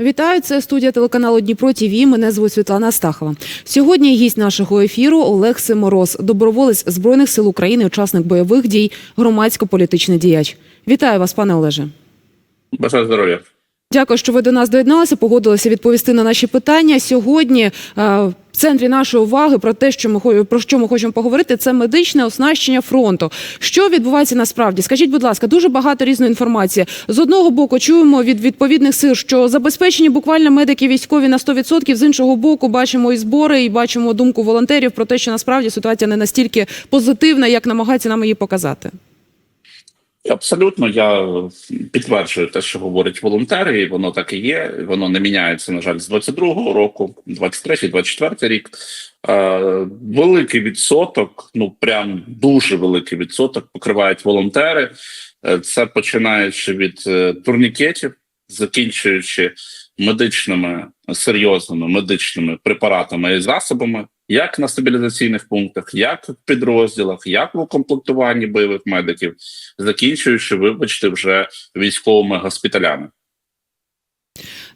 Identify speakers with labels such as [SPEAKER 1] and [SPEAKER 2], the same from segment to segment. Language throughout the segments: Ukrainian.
[SPEAKER 1] Вітаю, це студія телеканалу Дніпро ТІВІ. Мене звуть Світлана Астахова. Сьогодні гість нашого ефіру Олег Симороз, доброволець збройних сил України, учасник бойових дій, громадсько-політичний діяч. Вітаю вас, пане Олеже.
[SPEAKER 2] Бажаю здоров'я.
[SPEAKER 1] Дякую, що ви до нас доєдналися. Погодилися відповісти на наші питання. Сьогодні е, в центрі нашої уваги про те, що ми про що ми хочемо поговорити, це медичне оснащення фронту. Що відбувається насправді? Скажіть, будь ласка, дуже багато різної інформації. З одного боку, чуємо від відповідних сил, що забезпечені буквально медики військові на 100%, З іншого боку, бачимо і збори, і бачимо думку волонтерів про те, що насправді ситуація не настільки позитивна, як намагаються нам її показати.
[SPEAKER 2] Абсолютно, я підтверджую те, що говорять волонтери, і воно так і є. Воно не міняється, на жаль, з 22-го року, 23-й, 24-й рік. Е, великий відсоток, ну прям дуже великий відсоток покривають волонтери. Е, Це починаючи від е, турнікетів, закінчуючи медичними серйозними медичними препаратами і засобами, як на стабілізаційних пунктах, як в підрозділах, як в укомплектуванні бойових медиків, закінчуючи, вибачте, вже військовими госпіталями.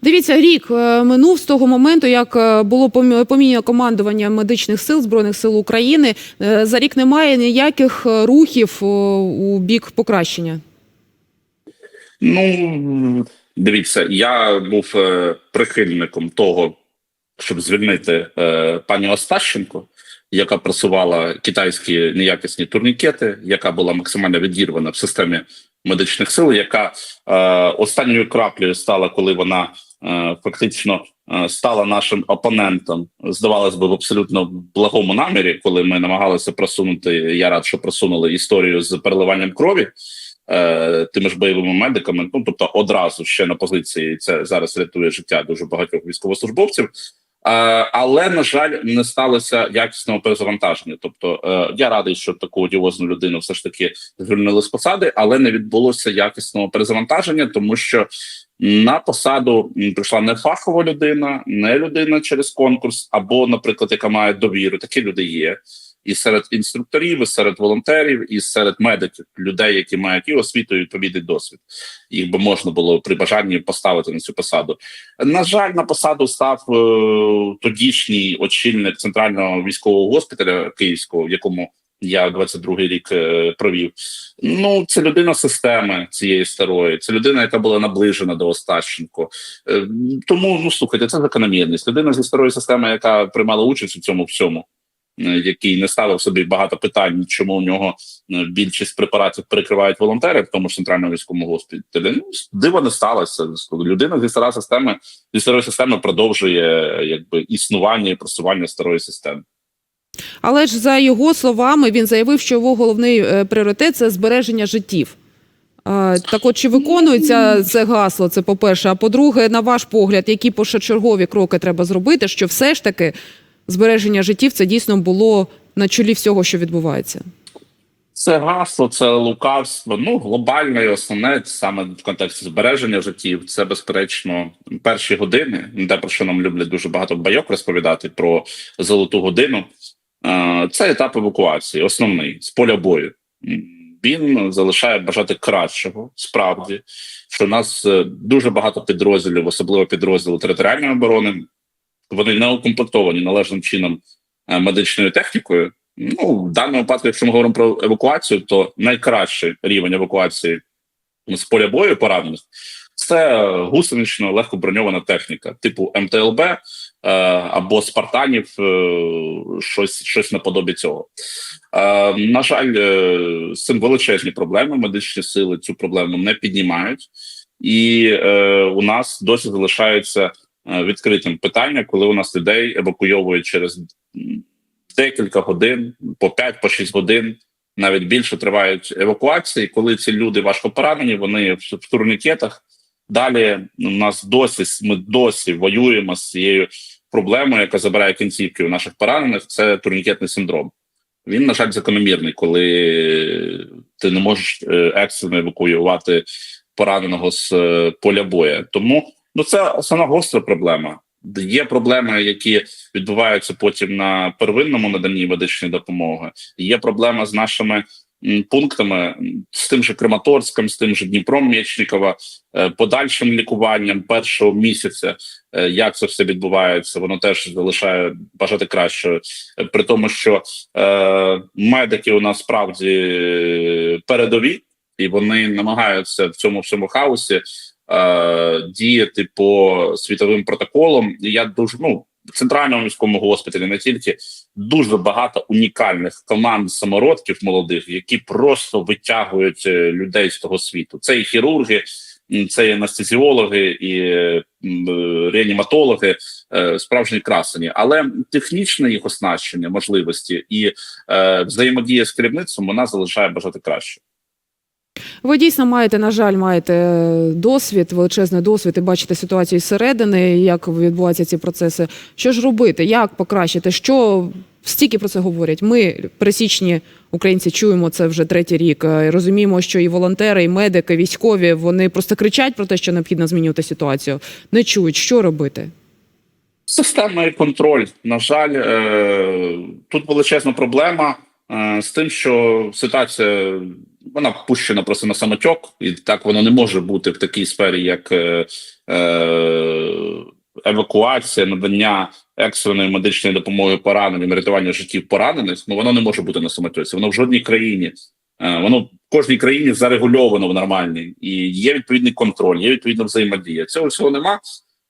[SPEAKER 1] Дивіться, рік е, минув з того моменту, як е, було помі- поміняно командування медичних сил збройних сил України. Е, За рік немає ніяких рухів у бік покращення.
[SPEAKER 2] Ну дивіться, я був прихильником того, щоб звільнити е, пані Остащенко, яка просувала китайські неякісні турнікети, яка була максимально відірвана в системі медичних сил, яка е, останньою краплею стала, коли вона е, фактично е, стала нашим опонентом. Здавалось би, в абсолютно благому намірі, коли ми намагалися просунути. Я рад, що просунули історію з переливанням крові е, тими ж бойовими медиками. Ну тобто, одразу ще на позиції це зараз рятує життя дуже багатьох військовослужбовців. Е, але на жаль, не сталося якісного перезавантаження. Тобто, е, я радий, що таку одіозну людину все ж таки звільнили з посади, але не відбулося якісного перезавантаження, тому що на посаду прийшла не фахова людина, не людина через конкурс, або, наприклад, яка має довіру. Такі люди є. І серед інструкторів, і серед волонтерів, і серед медиків, людей, які мають і освіту, і відповідний досвід, їх би можна було при бажанні поставити на цю посаду. На жаль, на посаду став е, тодішній очільник центрального військового госпіталя Київського, в якому я 22-й рік е, провів. Ну, це людина системи цієї старої, це людина, яка була наближена до Остащенко. Е, тому ну слухайте, це закономірність. Людина зі старої системи, яка приймала участь у цьому всьому. Е, Який не ставив собі багато питань, чому у нього е, більшість препаратів перекривають волонтери в тому ж центральному військовому госпіталі. Ну диво не сталося. Людина зі старої системи зі старої системи продовжує якби існування і просування старої системи.
[SPEAKER 1] Але ж за його словами він заявив, що його головний е, пріоритет це збереження життів. Так от чи виконується це гасло? Це по-перше. А по-друге, на ваш погляд, які першочергові кроки треба зробити, що все ж таки збереження життів це дійсно було на чолі всього, що відбувається?
[SPEAKER 2] Це гасло, це лукавство. Ну глобальне і основне саме в контексті збереження життів. Це безперечно перші години. Те про що нам люблять дуже багато байок розповідати про золоту годину. Е, Це етап евакуації, основний з поля бою. Він залишає бажати кращого, справді, що у нас е, дуже багато підрозділів, особливо підрозділи територіальної оборони. Вони не укомплектовані належним чином е, медичною технікою. Ну, в даному випадку, якщо ми говоримо про евакуацію, то найкращий рівень евакуації з поля бою поранених це гусенично легко броньована техніка, типу МТЛБ е, або Спартанів, е, щось, щось наподобі цього. На жаль, з цим величезні проблеми. Медичні сили цю проблему не піднімають, і у нас досі залишається е, відкритим питання, коли у нас людей евакуйовують через декілька годин, по 5 по 6 годин, навіть більше тривають евакуації. Коли ці люди важко поранені, вони в, в турнікетах. Далі у нас досі ми досі воюємо з цією проблемою, яка забирає кінцівки у наших поранених. Це турнікетний синдром. Він, на жаль, закономірний, коли ти не можеш е, екстрено евакуювати пораненого з е, поля боя. Тому ну це основна гостра проблема. Є проблеми, які відбуваються потім на первинному наданні медичної допомоги. Є проблема з нашими пунктами з тим же Краматорськом, з тим же Дніпром Мєчникова, е, подальшим лікуванням першого місяця, е, як це все відбувається, воно теж залишає бажати краще, Е, при тому, що е, медики у нас справді передові, і вони намагаються в цьому всьому хаосі е, діяти по світовим протоколам. Я дуже ну в центральному міському госпіталі не тільки дуже багато унікальних команд самородків молодих, які просто витягують е, людей з того світу. Це і хірурги, це і анестезіологи, і е, е, реаніматологи, е, справжні красені, але технічне їх оснащення, можливості і е, взаємодія з керівництвом вона залишає бажати краще.
[SPEAKER 1] Ви дійсно маєте, на жаль, маєте е, досвід, величезний досвід і бачите ситуацію зсередини, як відбуваються ці процеси. Що ж робити? Як покращити? Що стільки про це говорять? Ми, пересічні українці, чуємо це вже третій рік. е, Розуміємо, що і волонтери, і медики, і військові вони просто кричать про те, що необхідно змінювати ситуацію. Не чують, що робити.
[SPEAKER 2] Системний контроль. На жаль, е, тут величезна проблема з тим, що ситуація вона пущена просто на самотьок, і так воно не може бути в такій сфері, як е, е, евакуація, надання екстреної медичної допомоги пораненим, рятування життів поранених. Ну воно не може бути на самотьоці. Воно в жодній країні. е, Воно в кожній країні зарегульовано в нормальній, і є відповідний контроль, є відповідна взаємодія. Цього всього нема.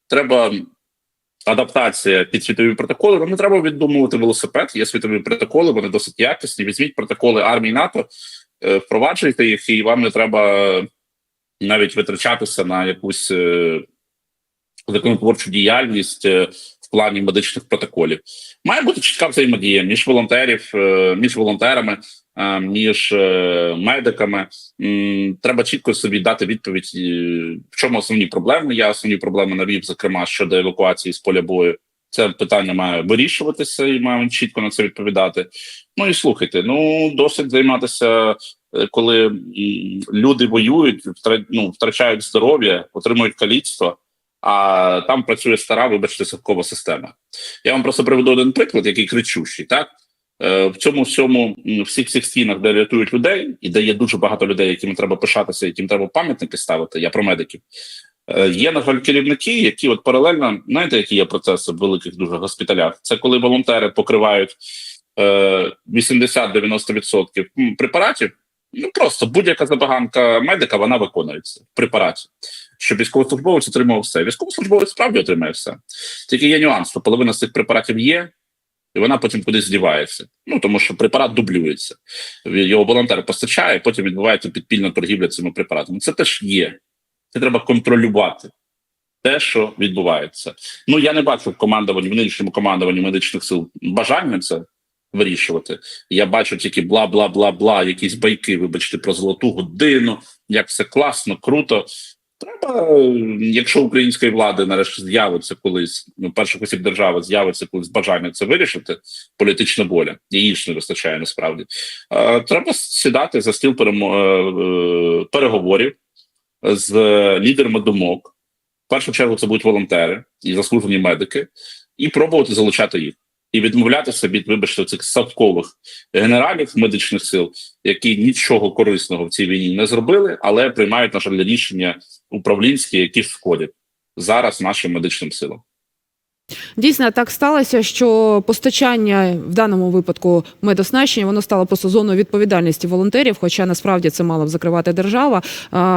[SPEAKER 2] Треба адаптація під світові протоколи. Вам не треба віддумувати велосипед. Є світові протоколи, вони досить якісні. Візьміть протоколи армії НАТО, е, впроваджуйте їх, і вам не треба навіть витрачатися на якусь е, законотворчу діяльність е, в плані медичних протоколів. Має бути чітка взаємодія між волонтерів, між волонтерами, між медиками. Треба чітко собі дати відповідь, в чому основні проблеми. Я основні проблеми навів, зокрема щодо евакуації з поля бою. Це питання має вирішуватися, і маємо чітко на це відповідати. Ну і слухайте, ну досить займатися, е, коли люди воюють, ну, втрачають здоров'я, отримують каліцтво, а там працює стара, вибачте, совкова система. Я вам просто приведу один приклад, який кричущий. Так Е, в цьому всьому всіх цих стінах, де рятують людей, і де є дуже багато людей, яким треба пишатися, яким треба пам'ятники ставити. Я про медиків. Е, Є на жаль керівники, які от паралельно знаєте, які є процеси в великих дуже госпіталях. Це коли волонтери покривають е, 80-90% препаратів. Ну просто будь-яка забаганка медика вона виконується в препараті. Щоб військовослужбовець отримав все. Військовослужбовець справді отримає все. Тільки є нюанс, що половина з цих препаратів є, і вона потім кудись здівається. Ну тому що препарат дублюється. Його волонтер постачає, потім відбувається підпільна торгівля цими препаратами. Це теж є. Це треба контролювати. Те, що відбувається. Ну я не бачу в командуванні, в нинішньому командуванні медичних сил бажання це вирішувати. Я бачу тільки бла, бла, бла, бла, якісь байки, вибачте, про золоту годину, як все класно, круто. Треба, якщо української влади нарешті з'явиться колись, ну, перших осіб держави з'явиться колись бажання це вирішити, політична воля, її ж не вистачає насправді. Е, треба сідати за стіл е, е, переговорів з лідерами думок. В першу чергу це будуть волонтери і заслужені медики, і пробувати залучати їх. І відмовлятися від, вибачте, цих садкових генералів медичних сил, які нічого корисного в цій війні не зробили, але приймають, на жаль, рішення управлінські, які шкодять зараз нашим медичним силам.
[SPEAKER 1] Дійсно, так сталося, що постачання в даному випадку медоснащення воно стало просто зоною відповідальності волонтерів, хоча насправді це мала б закривати держава.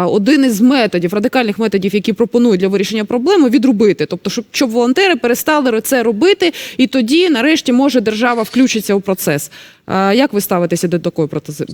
[SPEAKER 1] Один із методів, радикальних методів, які пропонують для вирішення проблеми, відрубити. Тобто, щоб, щоб волонтери перестали це робити, і тоді, нарешті, може держава включиться у процес. Як ви ставитеся до такої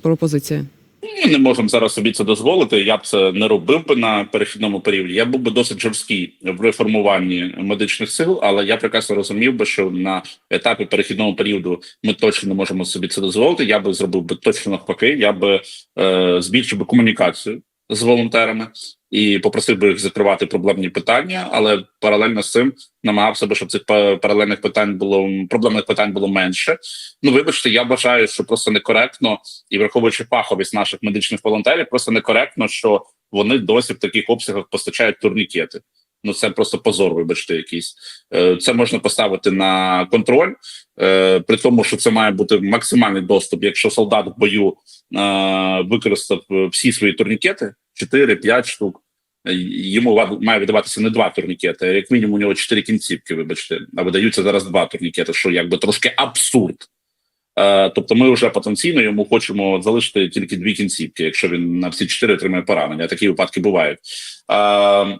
[SPEAKER 1] пропозиції?
[SPEAKER 2] Ми не можемо зараз собі це дозволити. Я б це не робив би на перехідному періоді. Я був би досить жорсткий в реформуванні медичних сил, але я прекрасно розумів би, що на етапі перехідного періоду ми точно не можемо собі це дозволити. Я би зробив би точно навпаки. Я би е, збільшив би комунікацію з волонтерами і попросив би їх закривати проблемні питання, але паралельно з цим намагався би, щоб цих па- паралельних питань було проблемних питань було менше. Ну вибачте, я вважаю, що просто некоректно і враховуючи фаховість наших медичних волонтерів, просто некоректно, що вони досі в таких обсягах постачають турнікети. Ну це просто позор, вибачте, якийсь. Е, Це можна поставити на контроль, е, при тому, що це має бути максимальний доступ. Якщо солдат в бою е, використав всі свої турнікети, 4-5 штук. Йому має видаватися не два турнікети, а як мінімум у нього чотири кінцівки, вибачте, а видаються зараз два турнікети, що якби трошки абсурд. Е, тобто ми вже потенційно йому хочемо залишити тільки дві кінцівки, якщо він на всі чотири отримає поранення. Такі випадки бувають. Е,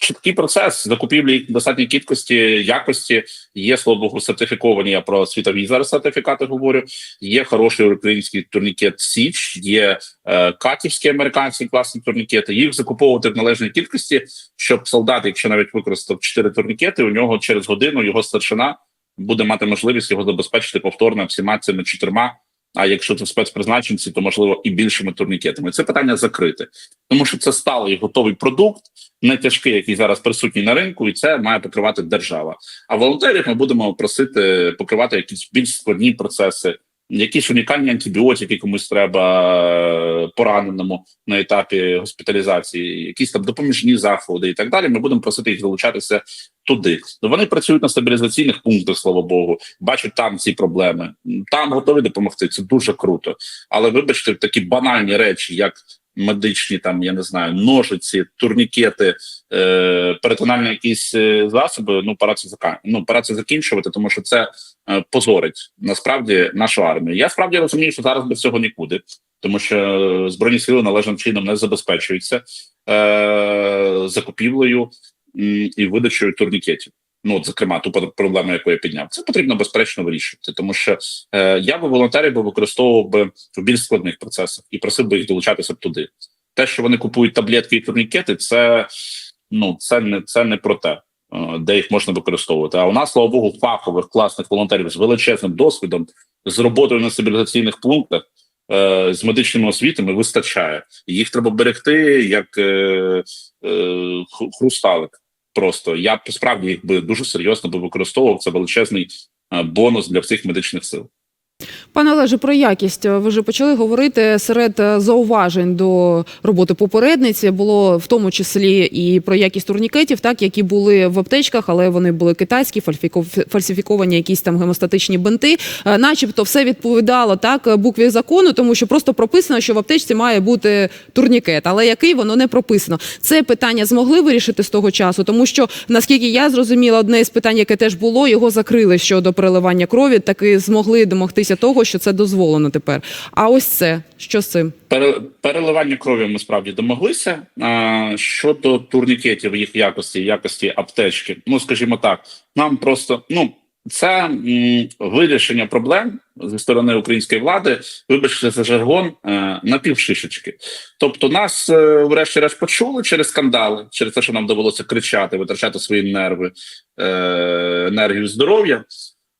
[SPEAKER 2] чіткий процес закупівлі достатньої кількості якості. Є слава Богу, сертифіковані. Я про світові зараз сертифікати говорю. Є хороший український турнікет Січ, є е, катівські американські класні турнікети. Їх закуповувати в належній кількості, щоб солдат, якщо навіть використав чотири турнікети, у нього через годину його старшина буде мати можливість його забезпечити повторно всіма цими чотирма. А якщо це спецпризначенці, то можливо і більшими турнікетами. Це питання закрите, тому що це сталий готовий продукт, не тяжкий, який зараз присутній на ринку, і це має покривати держава. А волонтерів ми будемо просити покривати якісь більш складні процеси, якісь унікальні антибіотики комусь треба е, пораненому на етапі госпіталізації, якісь там допоміжні заходи і так далі. Ми будемо просити їх долучатися туди. Ну, Вони працюють на стабілізаційних пунктах, слава Богу, бачать там ці проблеми. Там готові допомогти. Це дуже круто. Але вибачте, такі банальні речі, як медичні, там я не знаю, ножиці, турнікети, е, перетинальні якісь е, засоби. Ну пора це зака... ну, пора це закінчувати, тому що це позорить насправді нашу армію. Я справді розумію, що зараз без цього нікуди, тому що е, збройні сили належним чином не забезпечуються е, закупівлею і видачею турнікетів. Ну, от, зокрема, ту пр- проблему, яку я підняв, це потрібно безперечно вирішувати, тому що е, я би волонтерів би використовував би в більш складних процесах і просив би їх долучатися б туди. Те, що вони купують таблетки і турнікети, це ну це не це не про те, е, де їх можна використовувати. А у нас, слава Богу, фахових класних волонтерів з величезним досвідом, з роботою на стабілізаційних пунктах, е, з медичними освітами вистачає. Їх треба берегти як е, е, хрусталик. Просто я справді їх би дуже серйозно би використовував. Це величезний е, бонус для всіх медичних сил.
[SPEAKER 1] Пане Олеже, про якість ви вже почали говорити серед зауважень до роботи попередниці. Було в тому числі і про якість турнікетів, так які були в аптечках, але вони були китайські, фальсифіковані якісь там гемостатичні бинти. Е, Начебто, все відповідало так букві закону, тому що просто прописано, що в аптечці має бути турнікет, але який воно не прописано. Це питання змогли вирішити з того часу, тому що наскільки я зрозуміла, одне з питань, яке теж було, його закрили щодо переливання крові, таки змогли домогтися того, що це дозволено тепер. А ось це що з цим?
[SPEAKER 2] Пере- переливання крові ми справді домоглися. А, щодо турнікетів, їх якості, якості аптечки, ну скажімо так, нам просто ну. Це м, вирішення проблем зі сторони української влади, вибачте за жаргон, е, на півшишечки. Тобто, нас, е, врешті-решт, почули через скандали, через те, що нам довелося кричати, витрачати свої нерви, е, енергію здоров'я.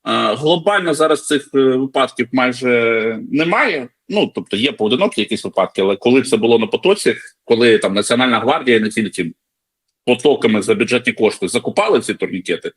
[SPEAKER 2] Глобально зараз цих е, випадків майже немає. Ну тобто є поодинокі якісь випадки, але коли це було на потоці, коли там Національна гвардія не тільки потоками за бюджетні кошти закупали ці турнікети,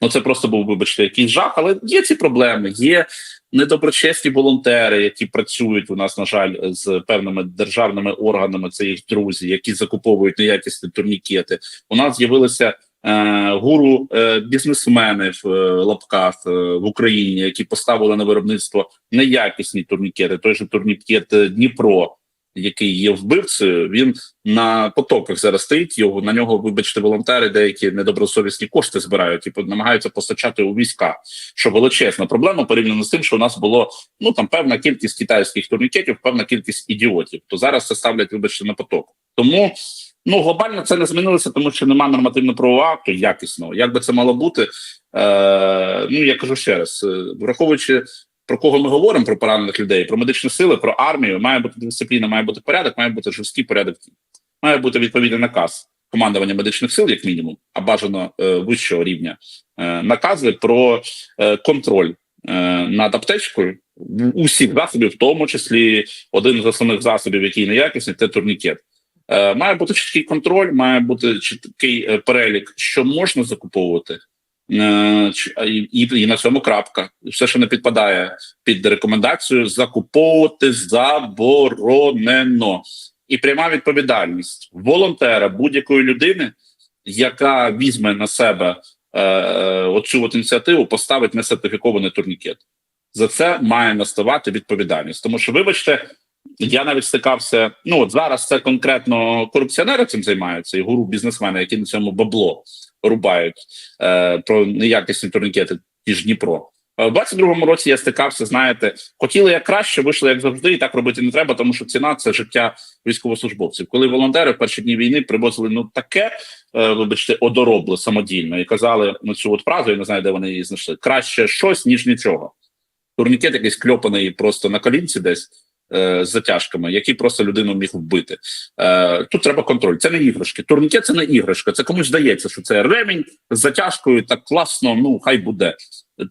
[SPEAKER 2] ну це просто був, вибачте, якийсь жах. Але є ці проблеми. Є недоброчесні волонтери, які працюють у нас, на жаль, з певними державними органами. Це їх друзі, які закуповують неякісні турнікети. У нас з'явилися. Е, Гуру е, бізнесмени в е, лапках в Україні, які поставили на виробництво неякісні турнікети. Той же турнікет Дніпро, який є вбивцею, він на потоках зараз стоїть. Його на нього, вибачте, волонтери деякі недобросовісні кошти збирають і намагаються постачати у війська. Що величезна проблема порівняно з тим, що у нас було ну там певна кількість китайських турнікетів, певна кількість ідіотів. То зараз це ставлять, вибачте, на поток. Тому ну глобально це не змінилося, тому що немає нормативно-правового акту якісного. Як би це мало бути? Е, ну я кажу ще раз, е, враховуючи про кого ми говоримо про поранених людей, про медичні сили, про армію, має бути дисципліна, має бути порядок, має бути жорсткий порядок. Має бути відповідний наказ командування медичних сил, як мінімум, а бажано е, вищого рівня е, накази про е, контроль е, над аптечкою усіх засобів, в тому числі один з основних засобів, який неякісний, це турнікет. Е, має бути чіткий контроль, має бути чіткий е, перелік, що можна закуповувати. Е, І, на цьому крапка. Все, що не підпадає під рекомендацію, закуповувати заборонено. І пряма відповідальність волонтера будь-якої людини, яка візьме на себе оцю от ініціативу, поставить несертифікований турнікет. За це має наставати відповідальність. Тому що, вибачте, я навіть стикався. Ну от зараз це конкретно корупціонери цим займаються, і гуру бізнесмени, які на цьому бабло рубають е, про неякісні турнікети, ті ж Дніпро. Е, У 22-му році я стикався. Знаєте, хотіли як краще, вийшло як завжди, і так робити не треба, тому що ціна це життя військовослужбовців. Коли волонтери в перші дні війни привозили ну таке, е, вибачте, одоробле самодільно і казали ну цю от фразу, я не знаю, де вони її знайшли. Краще щось ніж нічого. Турнікет якийсь кльопаний просто на колінці десь. Е, затяжками, які просто людину міг вбити. Е, тут треба контроль. Це не іграшки. Турнікет це не іграшка. Це комусь здається, що це ремінь з затяжкою, так класно. Ну хай буде.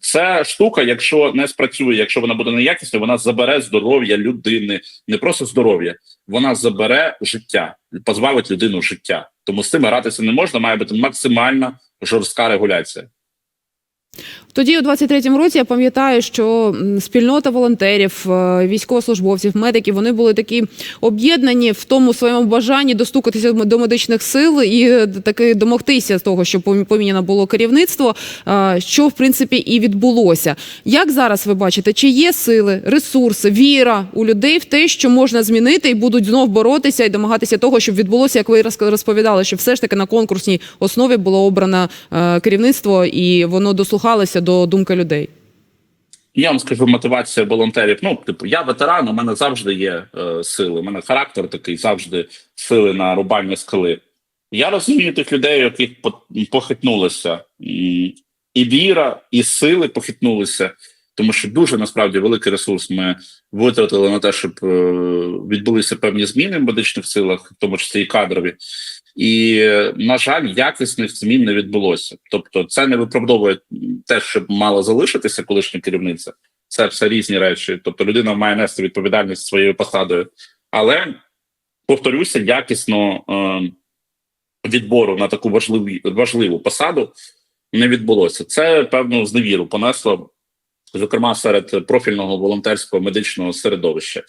[SPEAKER 2] Це штука, якщо не спрацює, якщо вона буде неякісною, вона забере здоров'я людини, не просто здоров'я, вона забере життя, позбавить людину життя. Тому з цим гратися не можна. Має бути максимальна жорстка регуляція.
[SPEAKER 1] Тоді у 23-му році я пам'ятаю, що спільнота волонтерів, е, військовослужбовців, медиків вони були такі об'єднані в тому своєму бажанні достукатися до медичних сил і е, таки домогтися з того, щоб поміняно було керівництво, е, що в принципі і відбулося. Як зараз ви бачите, чи є сили, ресурси, віра у людей в те, що можна змінити і будуть знов боротися і домагатися того, щоб відбулося, як ви розповідали, що все ж таки на конкурсній основі було обрано керівництво і воно дослухалося до думки людей.
[SPEAKER 2] Я вам скажу мотивація волонтерів. Ну, типу, я ветеран, у мене завжди є е, сили. У мене характер такий завжди сили на рубальні скали. Я розумію тих людей, яких по- похитнулися, і, і віра, і сили похитнулися, тому що дуже насправді великий ресурс ми витратили на те, щоб е, відбулися певні зміни в медичних силах, в тому числі і кадрові. І, на жаль, якісних змін не відбулося. Тобто, це не виправдовує те, що мало залишитися колишня керівниця. Це все різні речі. Тобто, людина має нести відповідальність своєю посадою. Але повторюся, якісно е, відбору на таку важливу, важливу посаду не відбулося. Це певну зневіру понесло, зокрема серед профільного волонтерського медичного середовища.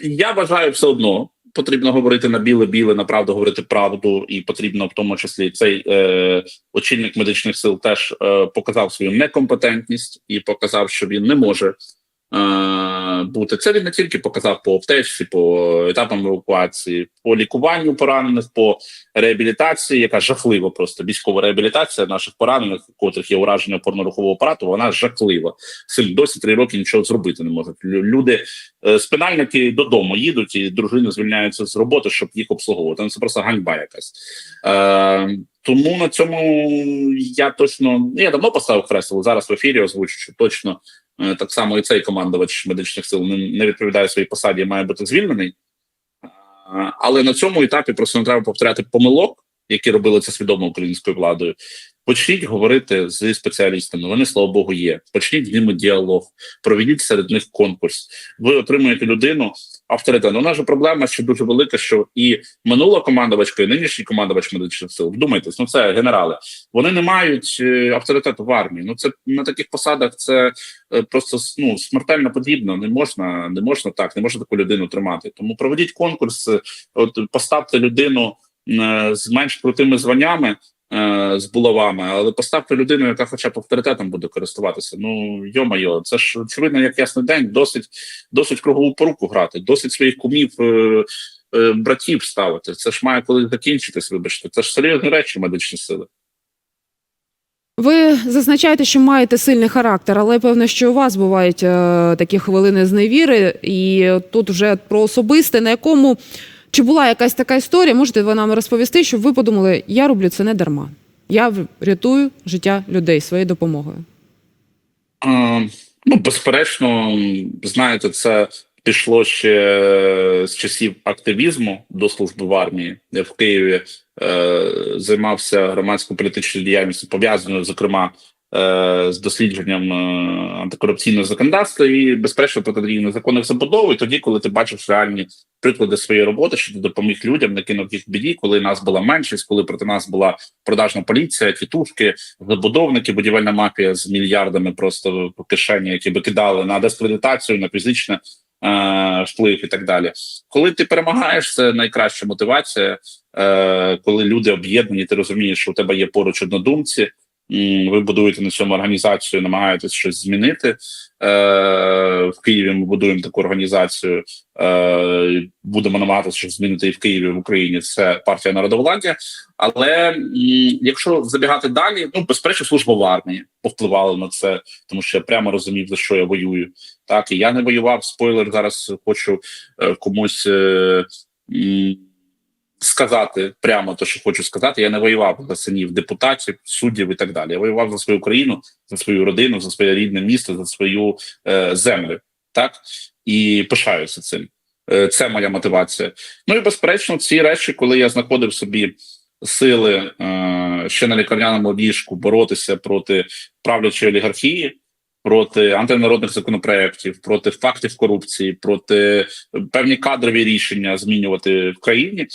[SPEAKER 2] Я вважаю все одно. Потрібно говорити на біле-біле, на правду говорити правду, і потрібно в тому числі цей е, очільник медичних сил теж е, показав свою некомпетентність і показав, що він не може бути. Це він не тільки показав по аптечці, по етапам евакуації, по лікуванню поранених, по реабілітації, яка жахлива просто військова реабілітація наших поранених, у котрих є ураження опорно-рухового апарату. Вона жахлива. Цим досі три роки нічого зробити не можуть. Люди е, спинальники додому їдуть, і дружини звільняються з роботи, щоб їх обслуговувати. Ну, Це просто ганьба якась. Тому на цьому я точно ну, я давно поставив хрест, але зараз в ефірі озвучу, що точно е, так само і цей командувач медичних сил не, відповідає своїй посаді, має бути звільнений. Але на цьому етапі просто не треба повторяти помилок, які робили це свідомо українською владою. Почніть говорити з спеціалістами. Вони, слава Богу, є. Почніть з ними діалог, проведіть серед них конкурс. Ви отримуєте людину авторитет. У нас же проблема ще дуже велика, що і минула командувачка, і нинішній командувач медичних сил. Вдумайтесь, ну це генерали. Вони не мають е, авторитету в армії. Ну це на таких посадах це е, просто ну смертельно потрібно. Не можна, не можна так, не можна таку людину тримати. Тому проведіть конкурс, е, от поставте людину з менш крутими званнями. Е, З булавами, але поставте людину, яка хоча б авторитетом буде користуватися. Ну йо-майо, це ж очевидно, як ясний день, досить досить кругову поруку грати, досить своїх кумів е, е, братів ставити. Це ж має коли закінчитись, вибачте. Це ж серйозні речі медичні сили.
[SPEAKER 1] Ви зазначаєте, що маєте сильний характер, але певно, що у вас бувають е, такі хвилини зневіри, і тут вже про особисте, на якому чи була якась така історія, можете ви нам розповісти, щоб ви подумали, я роблю це не дарма. Я рятую життя людей своєю допомогою.
[SPEAKER 2] Е, ну, безперечно, знаєте, це пішло ще з часів активізму до служби в армії. Я в Києві е, займався громадсько-політичною діяльністю, пов'язаною, зокрема, з дослідженням е, антикорупційного законодавства і безперечно протидії незаконних забудов. І тоді, коли ти бачиш реальні приклади своєї роботи, що ти допоміг людям, не кинув їх в біді, коли нас була меншість, коли проти нас була продажна поліція, тітушки, забудовники, будівельна мафія з мільярдами просто по кишені, які викидали на дискредитацію, на фізичне е, вплив і так далі. Коли ти перемагаєш, це найкраща мотивація. Е, коли люди об'єднані, ти розумієш, що у тебе є поруч однодумці. Ви будуєте на цьому організацію, намагаєтесь щось змінити. Е, в Києві ми будуємо таку організацію. Е, будемо намагатися щось змінити і в Києві, в Україні. Це партія народовладдя. Але якщо забігати далі, ну безперечно, служба в армії повпливала на це, тому що я прямо розумів, за що я воюю. Так і я не воював. Спойлер зараз хочу е, комусь. Е, Сказати прямо те, що хочу сказати, я не воював за синів депутатів, суддів і так далі. Я воював за свою країну, за свою родину, за своє рідне місто, за свою е, землю, так і пишаюся цим. Е, це моя мотивація. Ну і безперечно, ці речі, коли я знаходив собі сили е, ще на лікарняному ліжку боротися проти правлячої олігархії, проти антинародних законопроєктів, проти фактів корупції, проти певні кадрові рішення змінювати в країні.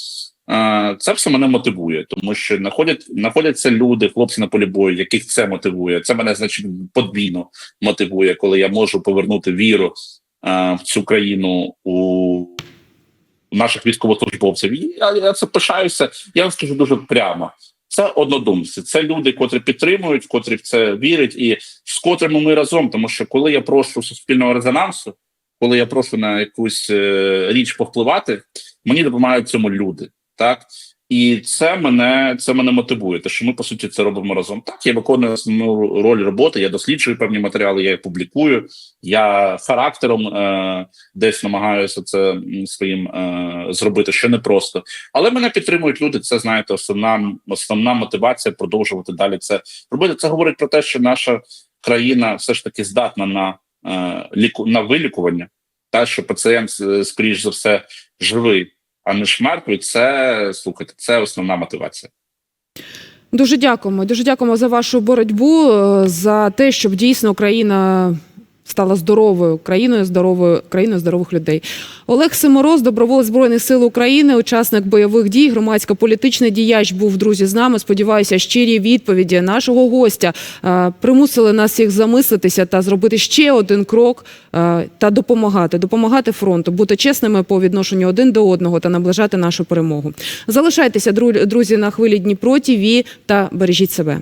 [SPEAKER 2] Е, Це все мене мотивує, тому що знаходять знаходяться люди, хлопці на полі бою, яких це мотивує. Це мене значить подвійно мотивує, коли я можу повернути віру е, в цю країну у наших військовослужбовців. Я, я це пишаюся. Я вам скажу дуже прямо. Це однодумці, це люди, котрі підтримують, котрі в це вірять, і з котрими ми разом. Тому що коли я прошу суспільного резонансу, коли я прошу на якусь е, річ повпливати, мені допомагають цьому люди. Так і це мене це мене мотивує. Те, що ми по суті це робимо разом. Так я виконую основну роль роботи. Я досліджую певні матеріали, я їх публікую. Я характером е, десь намагаюся це своїм е, зробити ще непросто. Але мене підтримують люди. Це знаєте, основна основна мотивація продовжувати далі це робити. Це говорить про те, що наша країна все ж таки здатна на е, ліку на вилікування, та що пацієнт е, скоріш за все живий а не ж мертвий, це слухайте, це основна мотивація.
[SPEAKER 1] Дуже дякуємо. Дуже дякуємо за вашу боротьбу, е, за те, щоб дійсно Україна стала здоровою країною, здоровою країною здорових людей. Олег Симороз, доброволець збройних сил України, учасник бойових дій, громадсько-політичний діяч, був друзі з нами. Сподіваюся, щирі відповіді нашого гостя е, примусили нас всіх замислитися та зробити ще один крок е, та допомагати, допомагати фронту, бути чесними по відношенню один до одного та наближати нашу перемогу. Залишайтеся, друзі, на хвилі Дніпро ТІВІ та бережіть себе.